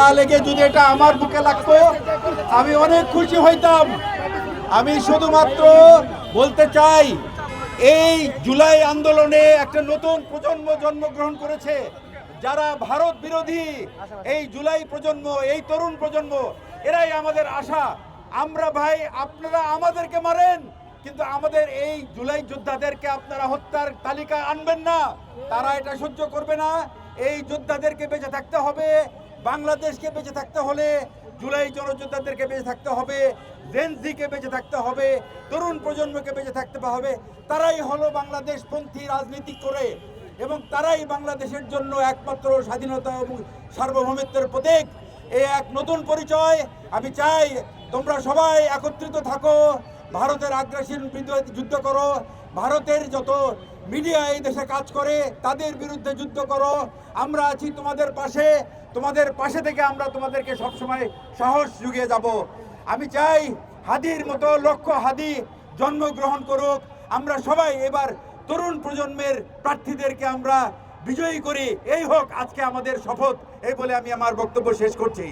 না লেগে যদি এটা আমার বুকে লাগতো, আমি অনেক খুশি হইতাম। আমি শুধুমাত্র বলতে চাই, এই জুলাই আন্দোলনে একটা নতুন প্রজন্ম জন্মগ্রহণ করেছে। যারা ভারত বিরোধী, এই জুলাই প্রজন্ম, এই তরুণ প্রজন্ম, এরাই আমাদের আশা। আমরা ভাই, আপনারা আমাদেরকে মারেন, কিন্তু আমাদের এই জুলাই যোদ্ধাদেরকে আপনারা হত্যার তালিকা আনবেন না। তারা এটা সহ্য করবে না। এই যোদ্ধাদেরকে বেঁচে থাকতে হবে। বাংলাদেশকে বেঁচে থাকতে হলে জুলাই জনযোদ্ধাদেরকে বেঁচে থাকতে হবে জেনজিকে বেঁচে থাকতে হবে, তরুণ প্রজন্মকে বেঁচে থাকতে হবে। তারাই হলো বাংলাদেশপন্থী রাজনীতি করে এবং তারাই বাংলাদেশের জন্য একমাত্র স্বাধীনতা এবং সার্বভৌমিত্বের প্রতীক। এ এক নতুন পরিচয়। আমি চাই তোমরা সবাই একত্রিত থাকো, ভারতের আগ্রাসীন যুদ্ধ করো, ভারতের যত মিডিয়া এই দেশে কাজ করে, তাদের বিরুদ্ধে যুদ্ধ করো। আমরা আছি তোমাদের পাশে। তোমাদের পাশে থেকে আমরা তোমাদেরকে সবসময় সাহস যুগিয়ে যাব। আমি চাই হাদির মতো লক্ষ হাদি জন্মগ্রহণ করুক। আমরা সবাই এবার তরুণ প্রজন্মের প্রার্থীদেরকে আমরা বিজয়ী করি। এই হোক আজকে আমাদের শপথ। এই বলে আমি আমার বক্তব্য শেষ করছি।